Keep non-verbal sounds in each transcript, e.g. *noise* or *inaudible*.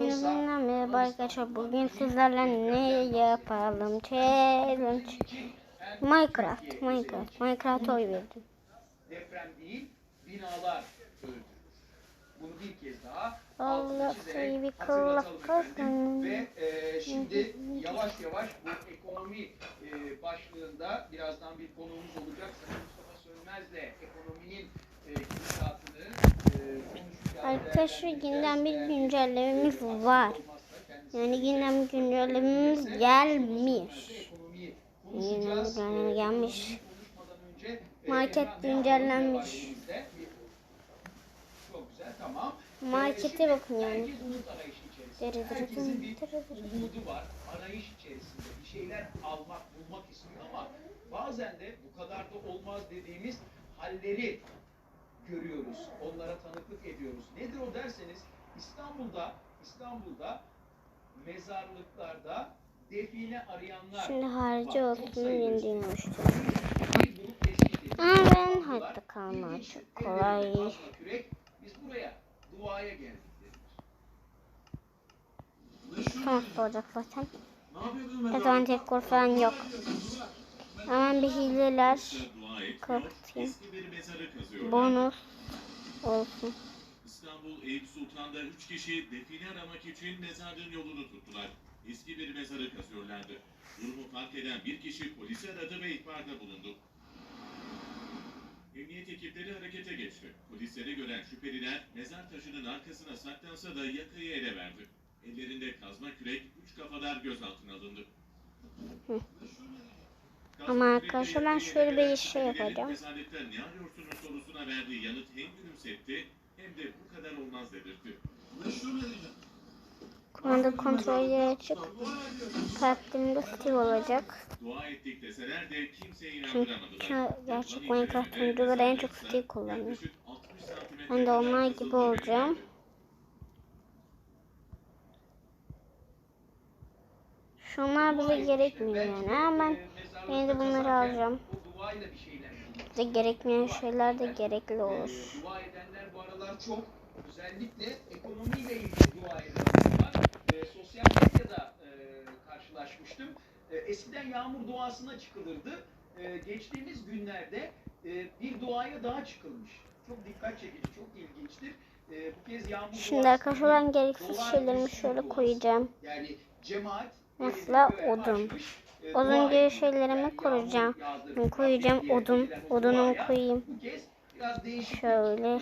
Oysa merhaba arkadaşlar. Bugün sizlerle ne yapalım? Challenge. Minecraft. Minecraft. Minecraft oy verdim. deprem değil, binalar. Bunu bir kez daha Allah seni hatırlatalım efendim. Ve e, şimdi yavaş yavaş bu ekonomi e, başlığında birazdan bir konuğumuz olacak. Sayın Mustafa Sönmez'le ekonominin Arkadaşlar günden bir güncellememiz var. Yani günden bir güncellememiz gelmiş. Günden bir güncelleme gelmiş. Market güncellenmiş. Markete bakın yani. Herkesin bir umudu var. Arayış içerisinde. Bir şeyler almak, bulmak istiyor ama bazen de bu kadar da olmaz dediğimiz halleri görüyoruz. Onlara tanıklık ediyoruz. Nedir o derseniz İstanbul'da İstanbul'da mezarlıklarda define arayanlar Şimdi. Çok olsun edildi. Ama ben çok ellerinde kolay. kürek, Biz buraya duaya geldik dediler. Sonuçta olacak zaten. Ne zaman tek falan yok. Hemen bir hileler kapatayım. Bonus olsun. İstanbul Eyüp Sultan'da üç kişi define aramak için mezarlığın yolunu tuttular. Eski bir mezarı kazıyorlardı. Durumu fark eden bir kişi polisi aradı ve ihbarda bulundu. Emniyet ekipleri harekete geçti. Polisleri gören şüpheliler mezar taşının arkasına saklansa da yakayı ele verdi. Ellerinde kazma kürek, üç kafalar gözaltına alındı. Ama arkadaşlar ben şöyle bir şey yapacağım. Ne arıyorsunuz sorusuna verdiği yanıt hem gülümsetti hem de bu kadar olmaz dedirtti. Kumanda kontrolü açık. Kalbimde Steve olacak. Dua ettik Çünkü gerçek Minecraft oyuncuları en çok Steve kullanıyor. yaklaşık 60 santimetre Ben de onlar gibi olacağım. Şunlar bize gerekmiyor yani ama ben yine de bunları alacağım. Bize gerekmeyen şeyler de gerekli olur. Dua edenler bu aralar çok özellikle ekonomiyle ilgili dua edenler var. Ee, sosyal medyada e, karşılaşmıştım. Ee, eskiden yağmur duasına çıkılırdı. Ee, geçtiğimiz günlerde e, bir duaya daha çıkılmış. Çok dikkat çekici, çok ilginçtir. Bu kez yağmur Şimdi arkadaşlar ben gereksiz şeylerimi şöyle koyacağım. Yani cemaat Mesela odun. açmış, e, Odun gibi şeylerimi Ben koyacağım odun. Odunumu koyayım. Şöyle, e,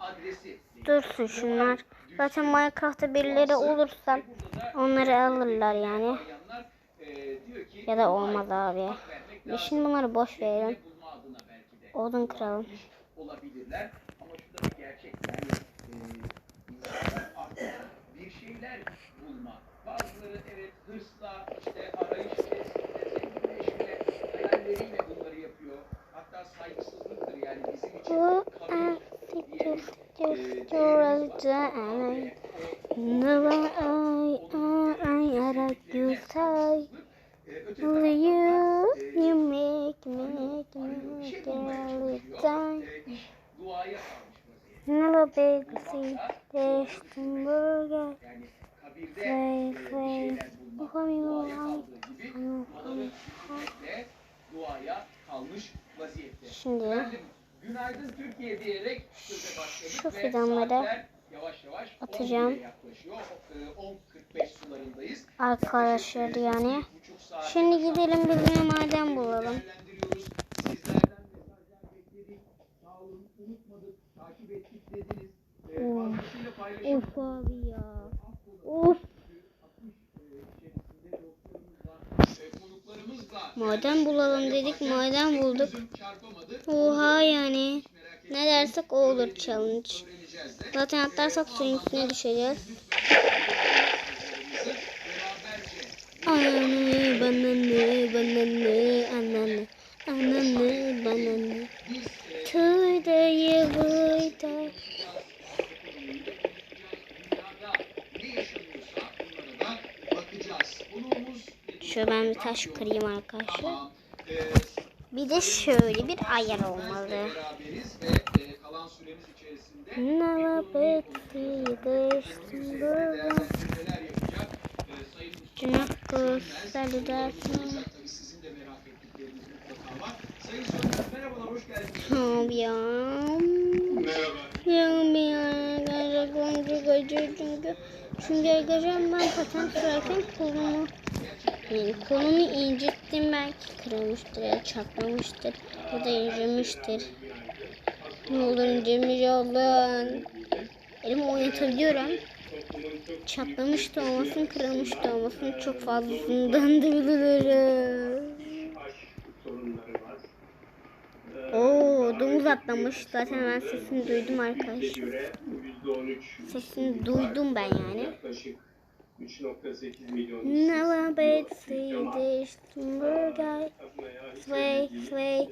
adresi. Dursun şunlar. Zaten Minecraft'ta birileri olursa onları alırlar yani. Ya da olmaz abi. Biz şimdi bunları boş verelim. Odun kıralım. Olabilirler ama şu da bir gerçek yani e, bir şeyler hırsla işte arayış zenginleşme hayalleriyle bunları yapıyor. Hatta saygısızlıktır yani bizim için kabul diye you you make make make all the time. Never baby Destin burger. Şimdi günaydın Türkiye diyerek Şu fidanları saatler yavaş yavaş atacağım. 11'e yaklaşıyor. E, 10.45 sularındayız. arkadaşlar e, yani. 8,5 saat Şimdi gidelim bir maden bulalım. E, paylaşım Of abi ya. Of. Maden bulalım dedik maden bulduk. Oha yani. Ne dersek o olur challenge. Zaten atlarsak suyun üstüne düşeceğiz. Ananı bananı bananı ananı ananı bananı. Tüydayı buyda. Şöyle ben bir taş kırayım arkadaşlar. Bir de şöyle bir ayar olmalı. E. Ee, hoş geldiniz. Abi ya. Ya ya. Gerçekten çok acı çünkü. Çünkü arkadaşlar ben patent sürerken kolumu yani kolumu incittim belki kırılmıştır ya çatlamıştır ya da incemiştir. Ne olur incemiş olun. Elimi oynatabiliyorum. Çatlamış da olmasın, kırılmış da olmasın çok fazlasından da. Oo, domuz atlamış. Zaten ben sesini duydum arkadaş. göre %13 Sesini duydum ben yani. Yaklaşık 3.8 milyon see this burger. Sway, sway.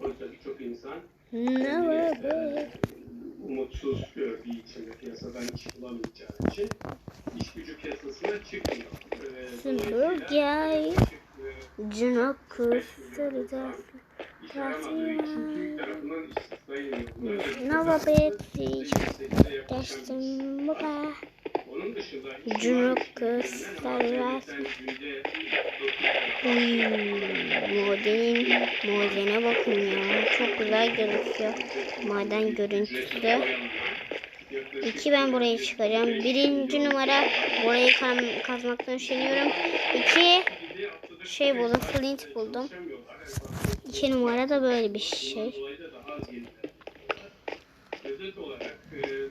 Oysa birçok insan Never kendini, bet. e, umutsuz gördüğü için ve piyasadan iş bulamayacağı için iş gücü piyasasına çıkmıyor. Burger. yaklaşık, e, Cana kusuru da. iş aramadığı için TÜİK tarafından işsiz sayılmıyor. Never bet see %28'e yaklaşan Geçtim müşterilerinden göstermez. AKD'den yüzde Hmm, modern, modene bakın ya. Çok güzel gözüküyor. Maden görüntüsü. İki ben buraya çıkacağım. Birinci numara burayı kazmaktan üşeniyorum. İki şey buldum. Flint buldum. İki numara da böyle bir şey. Özet olarak Bu e, iş arayan, iş aramayan, e, ücretsiz Görevli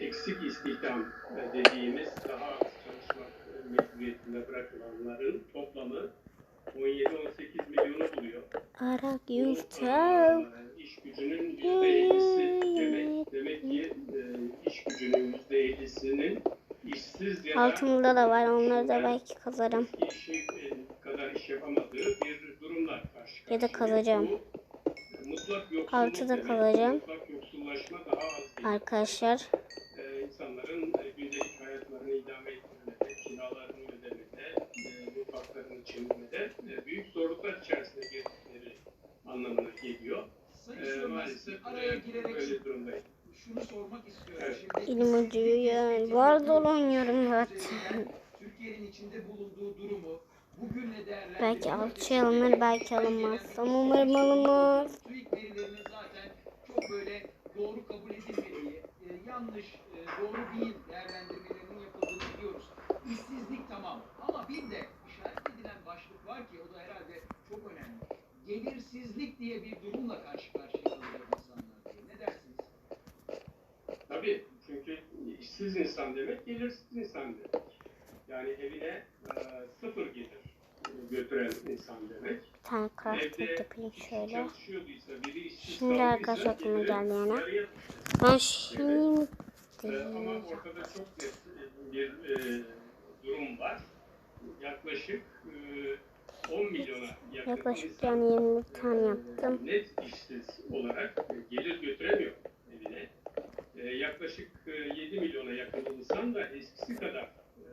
e, eksik istihdam dediğimiz daha az çalışmak mecburiyetinde bırakılanların toplamı 17-18 milyonu buluyor. Arak e, iş gücünün %50'si demek. Demek ki iş gücünün %50'sinin işsiz ya da Altımda da var. Onları da belki kazarım. işi kadar iş yapamadığı bir durumla karşı Ya da kazacağım. Bu, e, mutlak yoksulluk Altıda demek. kalacağım. Mutlak yoksullaşma daha az değil. Arkadaşlar e, insanların e, gündelik hayatlarını idame ettirmede, kiralarını ödemede, e, mutfaklarını çevirmede e, büyük zorluklar içerisinde girdikleri anlamına geliyor. Sayın E, Sönmez, maalesef araya girerek böyle durumdayız. şunu sormak istiyorum. Evet. Şimdi elim acıyor ya. Var dolu oynuyorum *laughs* zaten. Türkiye'nin içinde bulunduğu durumu Belki alçı alınır belki alınmaz. Ama umarım alınmaz. TÜİK verilerinin zaten çok böyle doğru kabul edilmediği, e, yanlış, e, doğru değil değerlendirmelerinin yapıldığını biliyoruz. İşsizlik tamam ama bir de işaret edilen başlık var ki o da herhalde çok önemli. Gelirsizlik diye bir durumla karşı karşıya kalacak insanlar diye. Ne dersiniz? Tabii çünkü işsiz insan demek gelirsiz insan demek. Yani evine e, sıfır gelir götüren insan demek. Tane crafting yapayım şöyle. Şimdi arkadaşlar aklıma düşer. Ben şimdi Ee, ama ortada çok net bir e, durum var. Yaklaşık e, 10 milyona yakın yaklaşık yani 20 tane e, yaptım. Net işsiz olarak e, gelir götüremiyor evine. E, yaklaşık e, 7 milyona yakın insan da eskisi kadar e,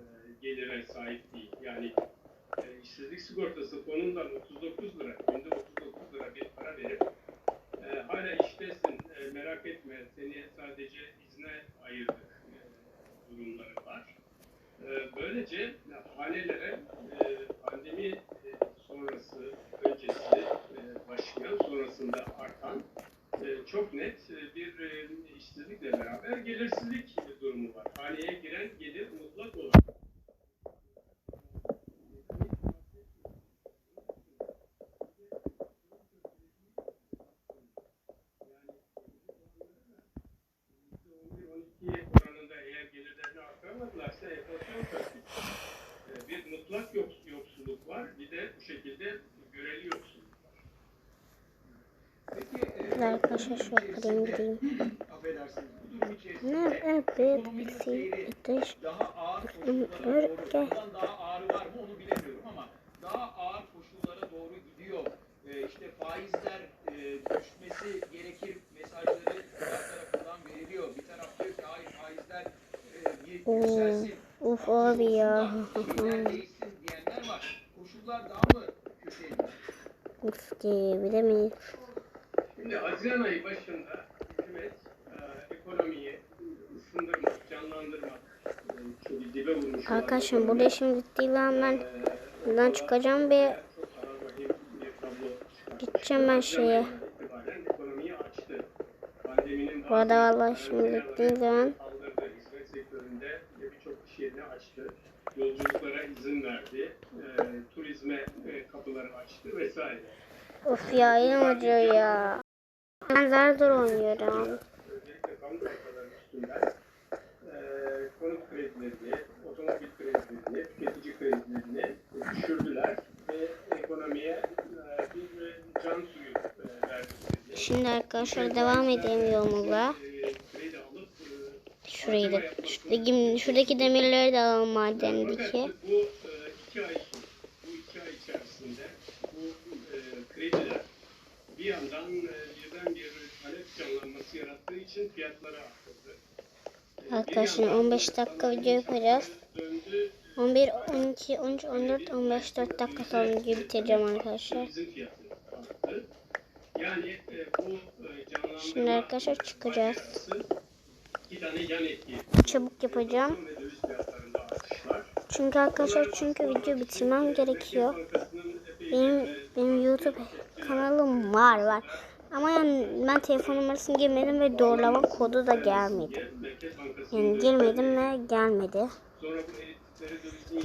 gelire sahip değil. Yani e, işsizlik sigortası fonundan 39 lira, günde 39 lira bir para verip e, hala iştesin e, merak etme seni sadece izne ayırdık e, durumları var. E, böylece e, hanelere e, pandemi e, sonrası, öncesi e, başlayan, sonrasında artan e, çok net e, bir e, işsizlikle beraber gelirsizlik durumu var. Haneye giren gelir mutlak olarak %11-12 oranında eğer gelirlerini artıramadılarsa enflasyon taktik. Ee, Bir mutlak yoks- yoksulluk var, bir de bu şekilde göreli yoksulluk var. E, Dur arkadaşlar şöyle kırayım gideyim. Ne evet ateş. daha ağır var mı onu bilemiyorum ama daha ağır koşullara doğru gidiyor. İşte faizler düşmesi gerekir mesajları tarafından veriliyor. Bir taraf diyor ki abi ya. Uf diyebilir miyiz? Şimdi Haziran ayı başında hükümet e, ekonomiyi ısındırmak, canlandırmak, e, çok dibe vurmuş olan Arkadaşlar burada işim bittiği zaman ben e, buradan çıkacağım bir tablo çıkartmış. gideceğim ben şeye. Bu arada vallahi şimdi bittiği zaman kaldırdı. Hizmet sektöründe ve birçok iş yerini açtı. Yolculuklara izin verdi. E, turizme e, kapıları açtı vesaire. of ya elim acıyor ya. Zor oynuyorum. Şimdi arkadaşlar devam edelim yolumuza. Şurayı da şuradaki, şuradaki demirleri de alalım madendeki. Fakat bu e, iki ay sonra, bu iki ay içerisinde bu e, krediler bir yandan e, birden bir talep canlanması yarattığı için fiyatları arttırdı. E, Arkadaşlar yandan 15 dakika video yapacağız. Döndü, 11, 12, 13, 14, 15, 4 dakika sonra video bitireceğim arkadaşlar. e, Şimdi arkadaşlar çıkacağız. Çabuk yapacağım. Çünkü arkadaşlar çünkü video bitirmem gerekiyor. Benim benim YouTube kanalım var var. Ama yani ben telefon numarasını girmedim ve doğrulama kodu da gelmedi. Yani girmedim ve gelmedi. Sonra bu erittikleri dövizin